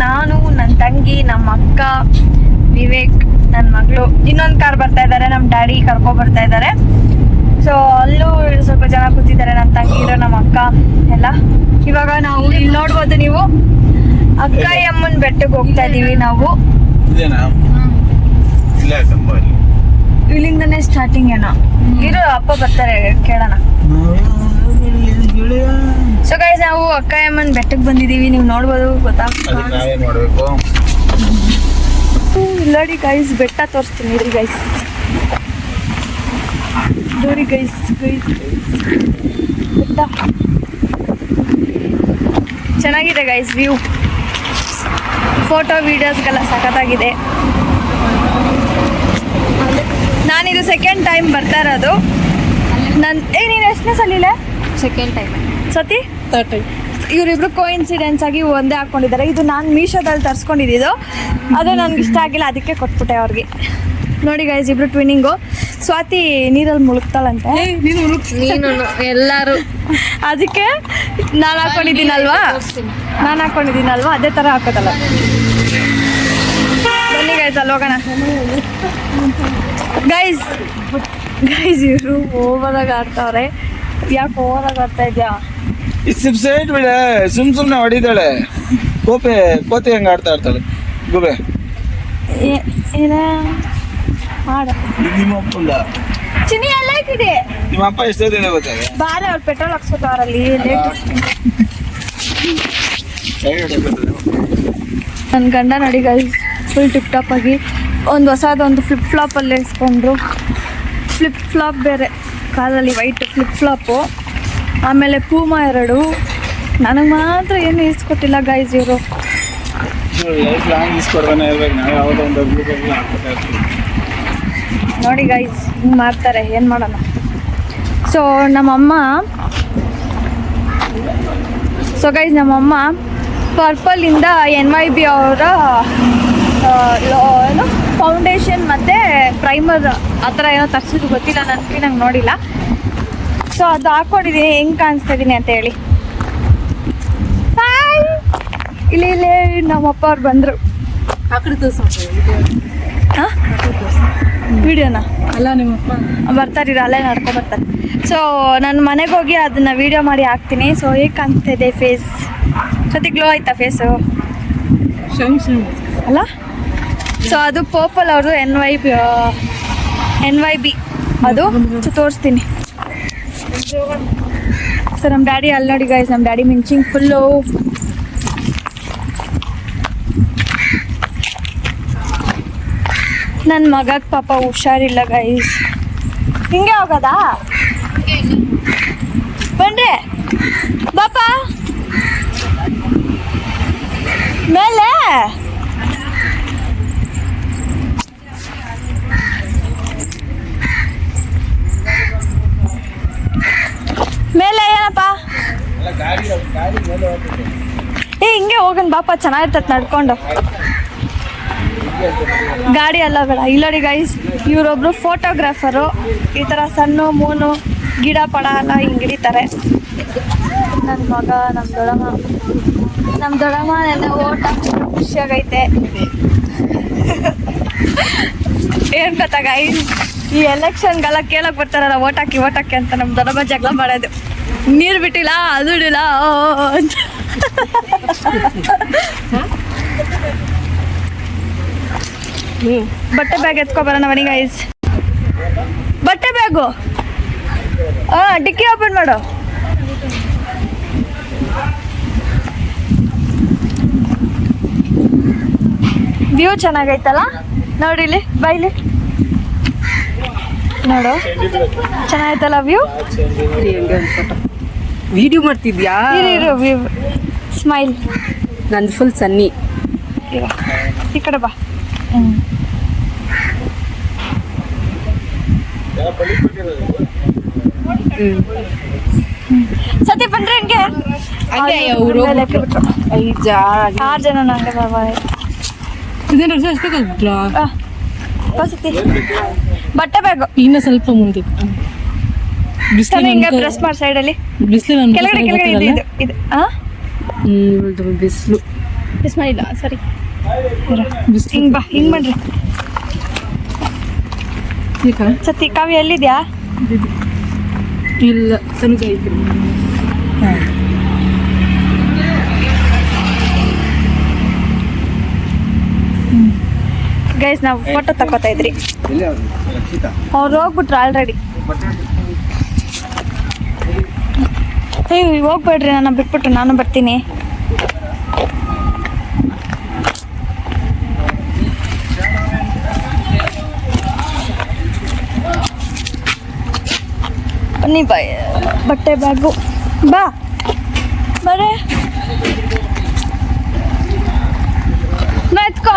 ನಾನು ನನ್ನ ತಂಗಿ ನಮ್ಮ ಅಕ್ಕ ವಿವೇಕ್ ನನ್ನ ಮಗಳು ಇನ್ನೊಂದು ಕಾರ್ ಬರ್ತಾ ಇದ್ದಾರೆ ನಮ್ಮ ಡ್ಯಾಡಿ ಕರ್ಕೊ ಬರ್ತಾ ಇದ್ದಾರೆ ಸೊ ಅಲ್ಲೂ ಸ್ವಲ್ಪ ಜನ ಕೂತಿದ್ದಾರೆ ನನ್ನ ತಂಗಿರು ನಮ್ಮ ಅಕ್ಕ ಎಲ್ಲ. ಇವಾಗ ನಾವು ಇಲ್ಲಿ ನೋಡ್ಬೋದು ನೀವು. ಅಕ್ಕಾಯಿ ಅಮ್ಮನ ಬೆಟ್ಟಕ್ಕೆ ಹೋಗ್ತಾ ಇದೀವಿ ನಾವು ಇದೇನಾ ಇಲ್ಲ ಕಂಬ ಇಲ್ಲಿ ಇಲ್ಲಿಂದನೇ ಸ್ಟಾರ್ಟಿಂಗ್ ಏನೋ. ಇರು ಅಪ್ಪ ಬರ್ತಾರೆ ಕೇಳೋಣ. ಸೊ ಗೈಸ್ ನಾವು ಅಕ್ಕ ಅಮ್ಮನ ಬೆಟ್ಟಕ್ಕೆ ಬಂದಿದೀವಿ ನೀವು ನೋಡ್ಬೋದು ಗೊತ್ತಾ? ಗೊತ್ತಾಗ್ತದೆ ನೋಡಿ ಗೈಸ್ ಬೆಟ್ಟ ತೋರಿಸ್ತೀನಿ ಇರಿ ಗೈಸ್ ನೋಡಿ ಗೈಸ್ ಗೈಸ್ ಬೆಟ್ಟ. ಚೆನ್ನಾಗಿದೆ ಗೈಸ್ ವ್ಯೂ ಫೋಟೋ ವೀಡಿಯೋಸ್ಗೆಲ್ಲ ಸಖತ್ತಾಗಿದೆ. ನಾನಿದು ಸೆಕೆಂಡ್ ಟೈಮ್ ಬರ್ತಾ ಇರೋದು. ನನ್ನ ಏ ನೀನು ಎಷ್ಟನೇ ಸಲಿಲ್ಲ ಸೆಕೆಂಡ್ ಟೈಮ್ ಸತಿ? ತರ್ಡ್ ಟೈಮ್ ಇವರಿಬ್ರು ಕೋಇನ್ಸಿಡೆನ್ಸ್ ಆಗಿ ಒಂದೇ ಹಾಕೊಂಡಿದ್ದಾರೆ. ಇದು ನಾನು ಮೀಶೋದಲ್ಲಿ ತರಿಸ್ಕೊಂಡಿದ್ದು ಅದು ನನಗೆ ಇಷ್ಟ ಆಗಿಲ್ಲ ಅದಕ್ಕೆ ಕೊಟ್ಬಿಟ್ಟೆ ಅವ್ರಿಗೆ. ನೋಡಿ ಗೈಸ್ ಇಬ್ರು ಟ್ವಿನಿಂಗು ಸ್ವಾತಿ ನೀರಲ್ಲಿ ಮುಳುಗ್ತಾಳಂತೆ. ನೀನು ಎಲ್ಲರೂ. ಅದಕ್ಕೆ ನಾನು ಹಾಕೊಂಡಿದ್ದೀನಲ್ವಾ? ನಾನು ಹಾಕೊಂಡಿದ್ದೀನಲ್ವಾ? ಅದೇ ಥರ ಹಾಕೋದಲ್ಲ. ಬನ್ನಿ ಗೈಸ್ ಅಲ್ಲಿ ಹೋಗೋಣ. ಗೈಸ್ ಗೈಸ್ ಇವರು ಓವರಾಗಿ ಆಡ್ತಾವ್ರೆ ಯಾಕೆ ಓವರಾಗಿ ಆಡ್ತಾ ಇದ್ಯಾ? ಸಿಪ್ ಸೈಡ್ ಬಿಡ ಸುಮ್ ಸುಮ್ನೆ ಹೊಡಿತಾಳೆ. ಕೋಪೆ ಕೋತಿ ಹೆಂಗ್ ಆಡ್ತಾ ಇರ್ತಾಳೆ? ಗುಬೆ ಏನ? ಆಡ ನಿಮ್ಮ ಅಪ್ಪಂದ? ಚಿನಿ ಎಲ್ಲ ಐತಿದೆ ನಿಮ್ಮ ಅಪ್ಪ ಎಷ್ಟೊತ್ತಿದೆ ಗೊತ್ತಾಗ ಬಾರೆ ಅವ್ರು ಪೆಟ್ರೋಲ್ ಹಾಕ್ಸ್ಕೊತಾವ್ರಲ್ಲಿ ಲೇಟ್ ನನ್ನ ಗಂಡ ನೋಡಿ ಗೈಸ್ ಫುಲ್ ಟಿಪ್ ಟಾಪ್ ಆಗಿ ಒಂದು ಹೊಸದೊಂದು ಫ್ಲಿಪ್ ಫ್ಲಾಪಲ್ಲಿ ಇಸ್ಕೊಂಡ್ರು. ಫ್ಲಿಪ್ ಫ್ಲಾಪ್ ಬೇರೆ. ಕಾಲಲ್ಲಿ ವೈಟ್ ಫ್ಲಿಪ್ ಫ್ಲಾಪು ಆಮೇಲೆ ಪೂಮ ಎರಡು. ನನಗೆ ಮಾತ್ರ ಏನು ಇಸ್ಕೊಟ್ಟಿಲ್ಲ ಗೈಸ್ ಇವರು. ನೋಡಿ ಗೈಸ್ ಹಿಂಗೆ ಮಾಡ್ತಾರೆ, ಏನು ಮಾಡೋಣ. ಸೊ ನಮ್ಮಮ್ಮ ಸೊ ಗೈಸ್ ನಮ್ಮಮ್ಮ ಪರ್ಪಲಿಂದ ಎನ್ ವೈ ಬಿ ಅವರ ಏನು? ಫೌಂಡೇಶನ್ ಮತ್ತು ಪ್ರೈಮರ್ ಆ ಥರ ಏನೋ ತರಿಸಿದ್ರು ಗೊತ್ತಿಲ್ಲ ನನಗೆ ನಂಗೆ ನೋಡಿಲ್ಲ. ಸೊ ಅದು ಹಾಕ್ಕೊಂಡಿದ್ದೀನಿ ಹೆಂಗೆ ಕಾಣಿಸ್ತಾ ಇದ್ದೀನಿ ಅಂತ ಹೇಳಿ. ಇಲ್ಲಿ ಇಲ್ಲಿ ನಮ್ಮಪ್ಪ ಅವ್ರು ಬಂದರು. ಹಾಂ? ವಿಡಿಯೋನಾ ಅಲ್ಲ ನಿಮ್ಮಪ್ಪ. ಬರ್ತಾರಿರ ಅಲ್ಲೇ ನಡ್ಕೊ ಬರ್ತಾರೆ. ಸೊ ನಾನು ಮನೆಗೆ ಹೋಗಿ ಅದನ್ನ ವಿಡಿಯೋ ಮಾಡಿ ಹಾಕ್ತೀನಿ. ಸೊ ಹೇಗೆ ಇದೆ ಫೇಸ್ ಸತಿ ಗ್ಲೋ ಆಯ್ತಾ ಫೇಸು ಅಲ್ಲ? ಸೊ ಅದು ಪೋಪಲ್ ಅವ್ರದ್ದು N Y B N Y B ಅದು ತೋರಿಸ್ತೀನಿ. ಸೊ ನಮ್ಮ ಡ್ಯಾಡಿ ಅಲ್ಲಿ ನೋಡಿ ಗೈಸ್ ನಮ್ಮ ಡ್ಯಾಡಿ ಮಿಂಚಿಂಗ್ ಫುಲ್ಲು ನನ್ನ ಮಗಗೆ ಪಾಪ ಹುಷಾರಿಲ್ಲ ಗೈಸ್ ಹಿಂಗೆ ಹೋಗೋದಾ? ಬನ್ರಿ. ಮೇಲೆ ಮೇಲೆ ಏನಪ್ಪ ಏ ಹೋಗೋಣ ಬಾಪ ಚೆನ್ನಾಗಿರ್ತೈತೆ ನಡ್ಕೊಂಡು. ಗಾಡಿ ಅಲ್ಲ ಬೇಡ. ಇಲ್ಲಡಿ ಗೈಸ್ ಇವರೊಬ್ರು ಫೋಟೋಗ್ರಾಫರು ಈ ಥರ ಸಣ್ಣ, ಮೂನು, ಗಿಡ, ಪಡ ಎಲ್ಲ ಹಿಂಗೆ ಹಿಡಿತಾರೆ. ನನ್ನ ಮಗ ನಮ್ಮ ದೊಡಮ್ಮ ನಮ್ಮ ದೊಡಮ್ಮ ಎಲ್ಲ ಓಟ ಖುಷಿಯಾಗೈತೆ. ಏನು ಗೊತ್ತಾ ಗೈಸ್ ಈ ಎಲೆಕ್ಷನ್ಗೆಲ್ಲ ಕೇಳಕ್ ಬರ್ತಾರಲ್ಲ ಓಟಾಕಿ ಓಟಾಕಿ ಓಟ್ ಅಂತ ನಮ್ಮ ದೊಡಮ್ಮ ಜಗಳ ಮಾಡೋದು. ನೀರು ಬಿಟ್ಟಿಲ್ಲ, ಅದು ಇಡಿಲ್ಲ ಅಂತ. ಬಟ್ಟೆ ಬ್ಯಾಗ್ ಎತ್ಕೊ ಬರೋಣ ಬನ್ನಿ ಗೈಸ್ ಬಟ್ಟೆ ಬ್ಯಾಗು? ಹಾ ಡಿಕ್ಕಿ ಓಪನ್ ಮಾಡು. ವ್ಯೂ ಚೆನ್ನಾಗೈತಲ್ಲ? ನೋಡಿಲಿ ಬೈಲಿ. ನೋಡು. ಚೆನ್ನಾಗೈತಲ್ಲ ವ್ಯೂ ವಿಡಿಯೋ ಮಾಡ್ತಿದ್ಯಾ? ಸ್ಮೈಲ್ ನಂದು ಫುಲ್ ಸನ್ನಿ ಈ ಕಡೆ ಬಾ. ಸತಿ ಬಂದ್ರೆ ಹಂಗೆ? ಆರು ಜನ ನಂಗೆ ಬಟ್ಟೆ ಬೇಕು ಇನ್ನ ಸ್ವಲ್ಪ ಮುಂದೆ ಬಿಸಿಲು ಹಿಂಗೆ ಪ್ರೆಸ್ ಮಾಡಿ ಸೈಡಲ್ಲಿ ಬಿಸಿಲು ಕೆಳಗಡೆ ಕೆಳಗಡೆ ಇದು ಇದು ಇದು ಬಿಸಿಲು. ಬಿಸ್ಮಿಲ್ಲ ಸರಿ ಬಿಸಿಲು. ಹಿಂಗೆ ಬಾ ಹಿಂಗೆ ಮಾಡ್ರಿ. ಈಗ ಸತಿ ಕಾವಿ ಎಲ್ಲಿದ್ಯಾ? ಇಲ್ಲ ತನಕ ಐತಿ. ಗೈಸ್ ನಾವು ಫೋಟೋ ತಗೋತಾ ಇದ್ರಿ. ಅವ್ರು? ಹೋಗ್ಬಿಟ್ರು ಆಲ್ರೆಡಿ ಏಯ್ ಹೋಗ್ಬೇಡ್ರಿ ನಾನು ಬಿಟ್ಬಿಟ್ಟು ನಾನು ಬರ್ತೀನಿ. ಬನ್ನಿ ಬಾಯ್ ಬಟ್ಟೆ ಬ್ಯಾಗು. ಬಾ. ಬರೇ. ಬಾ ಎತ್ಕೋ.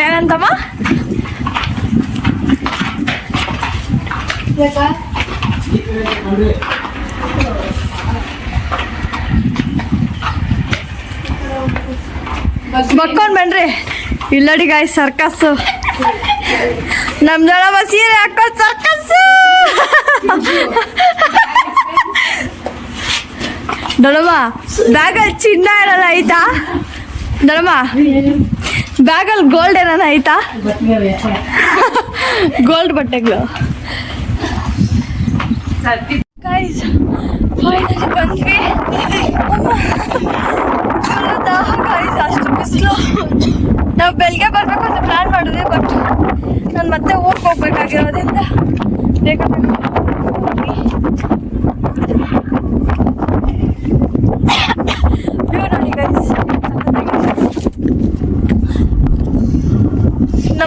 ಏನಂತಮ್ಮ? ಬಕ್ಕೊಂಡ್ ಬನ್ರಿ. ಇಲ್ಲಡಿ ಗಾಯ್ ಸರ್ಕಸ್ ನಮ್ ಜನ ಸೀರೆ ಹಾಕೊಂಡ್ ಸರ್ಕಸ್ ದೊಡಮ್ಮ ಬ್ಯಾಗಲ್ಲಿ ಚಿನ್ನ ಇರಲ್ಲ ಆಯ್ತಾ? ದೊಡಮ್ಮ ಬ್ಯಾಗಲ್ಲಿ ಗೋಲ್ಡ್ ಏನಾನ ಐತಾ ಗೋಲ್ಡ್ ಬಟ್ಟೆಗಳು. ಗೈಸ್ ಫೈನಲಿ ಬಂದ್ವಿ. ದಾಹ ಗೈಸ್ ಅಷ್ಟು ಬಿಸಿಲು. ನಾವು ಬೆಳಗ್ಗೆ ಬರಬೇಕು ಅಂತ ಪ್ಲಾನ್ ಮಾಡಿದ್ವಿ ಬಟ್ ನಾನು ಮತ್ತೆ ಊರಿಗೆ ಹೋಗ್ಬೇಕಾಗಿರೋದ್ರಿಂದ ಬೇಗ ಬೇಗ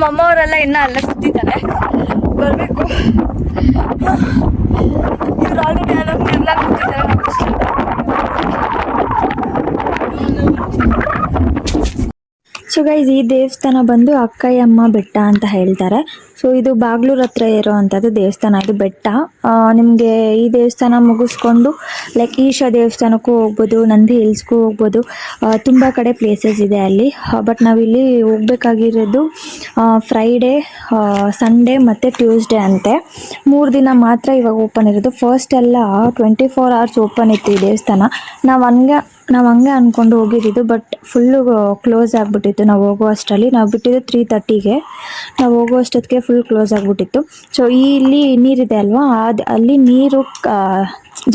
ನಮ್ಮ ಅಮ್ಮವರೆಲ್ಲ ಇನ್ನೂ ಅಲ್ಲೇ ಕೂತಿದ್ದಾರೆ. ಬರಬೇಕು. ಇವ್ರು ಆಲ್ರೆಡಿ ಎಲ್ಲ ಕೂತಿದ್ದಾರೆ ಸೊ ಗೈಸ್ ಈ ದೇವಸ್ಥಾನ ಬಂದು ಅಕ್ಕಯ್ಯಮ್ಮ ಬೆಟ್ಟ ಅಂತ ಹೇಳ್ತಾರೆ. ಸೊ ಇದು ಬಾಗ್ಲೂರ್ ಹತ್ರ ಇರೋವಂಥದ್ದು ದೇವಸ್ಥಾನ, ಇದು ಬೆಟ್ಟ. ನಿಮಗೆ ಈ ದೇವಸ್ಥಾನ ಮುಗಿಸ್ಕೊಂಡು ಲೈಕ್ ಈಶಾ ದೇವಸ್ಥಾನಕ್ಕೂ ಹೋಗ್ಬೋದು, ನಂದಿ ಹಿಲ್ಸ್ಗೂ ಹೋಗ್ಬೋದು. ತುಂಬ ಕಡೆ ಪ್ಲೇಸಸ್ ಇದೆ ಅಲ್ಲಿ. ಬಟ್ ನಾವಿಲ್ಲಿ ಹೋಗ್ಬೇಕಾಗಿರೋದು ಫ್ರೈಡೇ ಸಂಡೇ ಮತ್ತು ಟ್ಯೂಸ್ಡೇ ಅಂತೆ. ಮೂರು ದಿನ ಮಾತ್ರ ಇವಾಗ ಓಪನ್ ಇರೋದು. ಫಸ್ಟ್ ಎಲ್ಲ ಟ್ವೆಂಟಿ ಫೋರ್ ಅವರ್ಸ್ ಓಪನ್ ಇತ್ತು ಈ ದೇವಸ್ಥಾನ. ನಾವು ಹಂಗೆ ನಾವು ಹಂಗೆ ಅಂದ್ಕೊಂಡು ಹೋಗಿದ್ದು ಬಟ್ ಫುಲ್ಲು ಕ್ಲೋಸ್ ಆಗಿಬಿಟ್ಟಿತ್ತು. ನಾವು ಹೋಗೋ ಅಷ್ಟರಲ್ಲಿ ನಾವು ಬಿಟ್ಟಿದ್ದು ತ್ರೀ ತರ್ಟಿಗೆ ನಾವು ಹೋಗೋ ಅಷ್ಟೊತ್ತಿಗೆ ಫುಲ್ ಕ್ಲೋಸ್ ಆಗಿಬಿಟ್ಟಿತ್ತು. ಸೊ ಇಲ್ಲಿ ನೀರಿದೆ ಅಲ್ವಾ? ಅದು ಅಲ್ಲಿ ನೀರು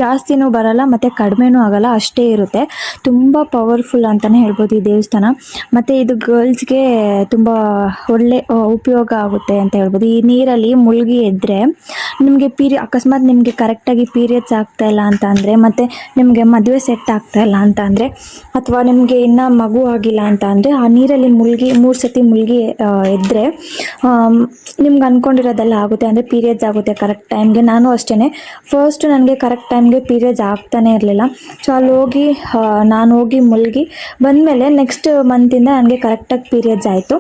ಜಾಸ್ತಿನೂ ಬರಲ್ಲ, ಮತ್ತು ಕಡಿಮೆನೂ ಆಗಲ್ಲ, ಅಷ್ಟೇ ಇರುತ್ತೆ. ತುಂಬ ಪವರ್ಫುಲ್ ಅಂತಲೇ ಹೇಳ್ಬೋದು ಈ ದೇವಸ್ಥಾನ. ಮತ್ತು ಇದು ಗರ್ಲ್ಸ್ಗೆ ತುಂಬ ಒಳ್ಳೆ ಉಪಯೋಗ ಆಗುತ್ತೆ ಅಂತ ಹೇಳ್ಬೋದು. ಈ ನೀರಲ್ಲಿ ಮುಳುಗಿ ಎದ್ದರೆ ನಿಮಗೆ ಪೀರಿ, ಅಕಸ್ಮಾತ್ ನಿಮಗೆ ಕರೆಕ್ಟಾಗಿ ಪೀರಿಯಡ್ಸ್ ಆಗ್ತಾ ಇಲ್ಲ ಅಂತ ಅಂದರೆ, ಮತ್ತು ನಿಮಗೆ ಮದುವೆ ಸೆಟ್ ಆಗ್ತಾ ಇಲ್ಲ ಅಂತ ಅಂದರೆ, ಅಥವಾ ನಿಮಗೆ ಇನ್ನೂ ಮಗು ಆಗಿಲ್ಲ ಅಂತ ಅಂದರೆ, ಆ ನೀರಲ್ಲಿ ಮುಳುಗಿ, ಮೂರು ಸತಿ ಮುಳುಗಿ ಎದ್ದರೆ ನಿಮ್ಗೆ ಅಂದ್ಕೊಂಡಿರೋದೆಲ್ಲ ಆಗುತ್ತೆ ಅಂದರೆ ಪೀರಿಯಡ್ಸ್ ಆಗುತ್ತೆ ಕರೆಕ್ಟ್ ಟೈಮ್ಗೆ ನಾನು ಅಷ್ಟೇ ಫಸ್ಟ್ ನನಗೆ ಕರೆಕ್ಟ್ ಟೈಮ್ಗೆ ಪೀರಿಯಡ್ಸ್ ಆಗ್ತಾನೆ ಇರಲಿಲ್ಲ. ಸೊ ಅಲ್ಲಿ ಹೋಗಿ ನಾನು ಹೋಗಿ ಮುಳುಗಿ ಬಂದಮೇಲೆ ನೆಕ್ಸ್ಟ್ ಮಂತಿಂದ ನನಗೆ ಕರೆಕ್ಟಾಗಿ ಪೀರಿಯಡ್ಸ್ ಆಯಿತು.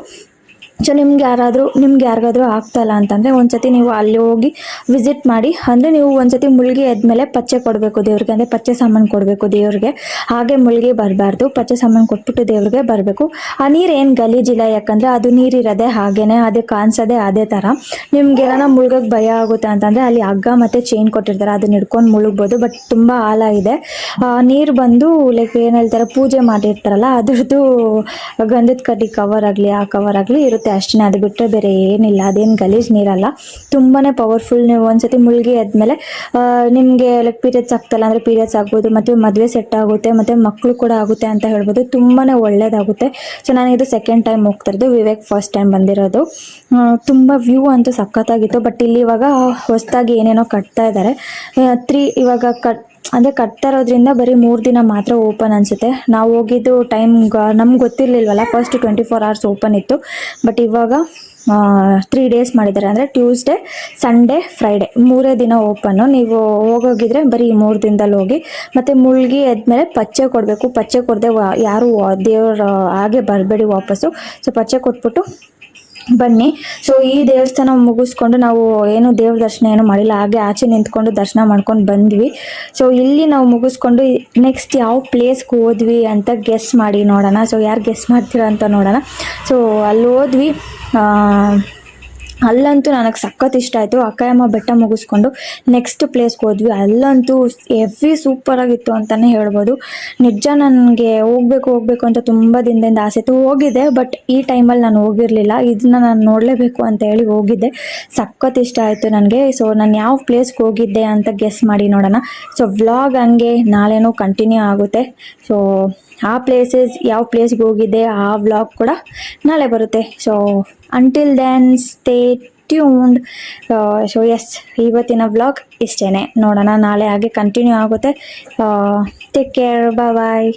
ಸೊ, ನಿಮ್ಗೆ ಯಾರಾದರೂ, ನಿಮ್ಗೆ ಯಾರಿಗಾದರೂ ಆಗ್ತಾಯಿಲ್ಲ ಅಂತಂದರೆ ಒಂದು ಸತಿ ನೀವು ಅಲ್ಲಿ ಹೋಗಿ ವಿಸಿಟ್ ಮಾಡಿ, ಅಂದರೆ ನೀವು ಒಂದ್ಸತಿ ಮುಳುಗಿ ಎದ್ಮೇಲೆ ಪಚ್ಚೆ ಕೊಡಬೇಕು ದೇವ್ರಿಗೆ, ಅಂದರೆ ಪಚ್ಚೆ ಸಾಮಾನು ಕೊಡಬೇಕು ದೇವ್ರಿಗೆ. ಹಾಗೆ ಮುಳುಗಿ ಬರಬಾರ್ದು, ಪಚ್ಚೆ ಸಾಮಾನು ಕೊಟ್ಬಿಟ್ಟು ದೇವ್ರಿಗೆ ಬರಬೇಕು. ಆ ನೀರು ಏನು ಗಲೀಜಿಲ್ಲ, ಯಾಕಂದರೆ ಅದು ನೀರಿರೋದೆ ಹಾಗೇ ಅದೇ ಕಾಣಿಸೋದೇ ಅದೇ ಥರ ನಿಮ್ಗೆ ಏನಾರ ಮುಳುಗೋಕೆ ಭಯ ಆಗುತ್ತೆ ಅಂತಂದರೆ ಅಲ್ಲಿ ಹಗ್ಗ ಮತ್ತು ಚೈನ್ ಕೊಟ್ಟಿರ್ತಾರೆ, ಅದನ್ನ ಹಿಡ್ಕೊಂಡು ಮುಳುಗ್ಬೋದು ಬಟ್ ತುಂಬ ಆಳ ಇದೆ. ನೀರು ಬಂದು ಲೈಕ್ ಏನು ಹೇಳ್ತಾರೆ, ಪೂಜೆ ಮಾಡಿರ್ತಾರಲ್ಲ, ಅದರದ್ದು ಗಂಧದ ಕಡ್ಡಿ ಕವರ್ ಆಗಲಿ, ಆ ಕವರ್ ಆಗಲಿ ಇರುತ್ತೆ. ಆಗುತ್ತೆ ಅಷ್ಟೇ ಅದು ಬಿಟ್ಟರೆ ಬೇರೆ ಏನಿಲ್ಲ. ಅದೇನು ಗಲೀಜು ನೀರಲ್ಲ. ತುಂಬಾ ಪವರ್ಫುಲ್ ನೀವು ಒಂದ್ಸತಿ ಮುಳುಗಿ ಆದಮೇಲೆ ನಿಮಗೆ ಲೈಕ್ ಪೀರಿಯಡ್ಸ್ ಆಗ್ತಲ್ಲ, ಅಂದರೆ ಪೀರಿಯಡ್ಸ್ ಆಗ್ಬೋದು, ಮತ್ತು ಮದುವೆ ಸೆಟ್ ಆಗುತ್ತೆ, ಮತ್ತು ಮಕ್ಕಳು ಕೂಡ ಆಗುತ್ತೆ ಅಂತ ಹೇಳ್ಬೋದು. ತುಂಬಾ ಒಳ್ಳೆಯದಾಗುತ್ತೆ ಸೊ ನಾನು ಇದು ಸೆಕೆಂಡ್ ಟೈಮ್ ಹೋಗ್ತಾ ಇರೋದು. ವಿವೇಕ್ ಫಸ್ಟ್ ಟೈಮ್ ಬಂದಿರೋದು. ತುಂಬ ವ್ಯೂ ಅಂತೂ ಸಖತ್ತಾಗಿತ್ತು. ಬಟ್ ಇಲ್ಲಿ ಇವಾಗ ಹೊಸದಾಗಿ ಏನೇನೋ ಕಟ್ತಾ ಇದ್ದಾರೆ ತ್ರೀ ಇವಾಗ ಕಟ್ ಅಂದರೆ ಕಟ್ತಾ ಇರೋದ್ರಿಂದ ಬರೀ ಮೂರು ದಿನ ಮಾತ್ರ ಓಪನ್ ಅನಿಸುತ್ತೆ. ನಾವು ಹೋಗಿದ್ದು ಟೈಮ್ ನಮ್ಗೆ ಗೊತ್ತಿರಲಿಲ್ವಲ್ಲ first twenty four hours open ಇತ್ತು. ಬಟ್ ಇವಾಗ ತ್ರೀ ಡೇಸ್ ಮಾಡಿದ್ದಾರೆ. ಅಂದರೆ ಟ್ಯೂಸ್ಡೇ ಸಂಡೇ ಫ್ರೈಡೇ ಮೂರೇ ದಿನ ಓಪನ್ನು ನೀವು ಹೋಗೋಗಿದ್ರೆ ಬರೀ ಮೂರು ದಿನದಲ್ಲಿ ಹೋಗಿ, ಮತ್ತು ಮುಳುಗಿ ಆದಮೇಲೆ ಪಚ್ಚೆ ಕೊಡಬೇಕು. ಪಚ್ಚೆ ಕೊಡದೆ ಯಾರು ದೇವ್ರ ಹಾಗೆ ಬರಬೇಡಿ ವಾಪಸ್ಸು. ಸೊ ಪಚ್ಚೆ ಕೊಟ್ಬಿಟ್ಟು ಬನ್ನಿ. ಸೊ ಈ ದೇವಸ್ಥಾನ ಮುಗಿಸ್ಕೊಂಡು ನಾವು ಏನು ದೇವ್ರ ದರ್ಶನ ಏನು ಮಾಡಿಲ್ಲ, ಹಾಗೆ ಆಚೆ ನಿಂತ್ಕೊಂಡು ದರ್ಶನ ಮಾಡ್ಕೊಂಡು ಬಂದ್ವಿ. ಸೊ ಇಲ್ಲಿ ನಾವು ಮುಗಿಸ್ಕೊಂಡು ನೆಕ್ಸ್ಟ್ ಯಾವ ಪ್ಲೇಸ್ಗೆ ಹೋದ್ವಿ ಅಂತ ಗೆಸ್ ಮಾಡಿ ನೋಡೋಣ. ಸೊ ಯಾರು ಗೆಸ್ ಮಾಡ್ತೀರಾ ಅಂತ ನೋಡೋಣ. ಸೊ ಅಲ್ಲಿ ಹೋದ್ವಿ ಅಲ್ಲಂತೂ ನನಗೆ ಸಖತ್ ಇಷ್ಟ ಆಯಿತು. ಅಕ್ಕಯಮ್ಮ ಬೆಟ್ಟ ಮುಗಿಸ್ಕೊಂಡು ನೆಕ್ಸ್ಟ್ ಪ್ಲೇಸ್ಗೆ ಹೋದ್ವಿ. ಅಲ್ಲಂತೂ ಎವ್ರಿ ಸೂಪರಾಗಿತ್ತು ಅಂತಲೇ ಹೇಳ್ಬೋದು. ನಿಜ ನನಗೆ ಹೋಗ್ಬೇಕು ಹೋಗ್ಬೇಕು ಅಂತ ತುಂಬ ದಿನದಿಂದ ಆಸೆ ಇತ್ತು. ಹೋಗಿದ್ದೆ ಬಟ್ ಈ ಟೈಮಲ್ಲಿ ನಾನು ಹೋಗಿರಲಿಲ್ಲ. ಇದನ್ನ ನಾನು ನೋಡಲೇಬೇಕು ಅಂತ ಹೇಳಿ ಹೋಗಿದ್ದೆ. ಸಖತ್ ಇಷ್ಟ ಆಯಿತು ನನಗೆ. ಸೊ ನಾನು ಯಾವ ಪ್ಲೇಸ್ಗೆ ಹೋಗಿದ್ದೆ ಅಂತ ಗೆಸ್ ಮಾಡಿ ನೋಡೋಣ. ಸೊ ವ್ಲಾಗ್ ಹಂಗೆ ನಾಳೆನೂ ಕಂಟಿನ್ಯೂ ಆಗುತ್ತೆ. ಸೊ ಆ ಪ್ಲೇಸಸ್ ಯಾವ ಪ್ಲೇಸ್ಗೆ ಹೋಗಿದ್ದೆ ಆ ವ್ಲಾಗ್ ಕೂಡ ನಾಳೆ ಬರುತ್ತೆ. So until then stay tuned so S ಇವತ್ತಿನ ವ್ಲಾಗ್ ಇಷ್ಟೇ ನೋಡೋಣ, ನಾಳೆ ಹಾಗೆ ಕಂಟಿನ್ಯೂ ಆಗುತ್ತೆ. Take care bye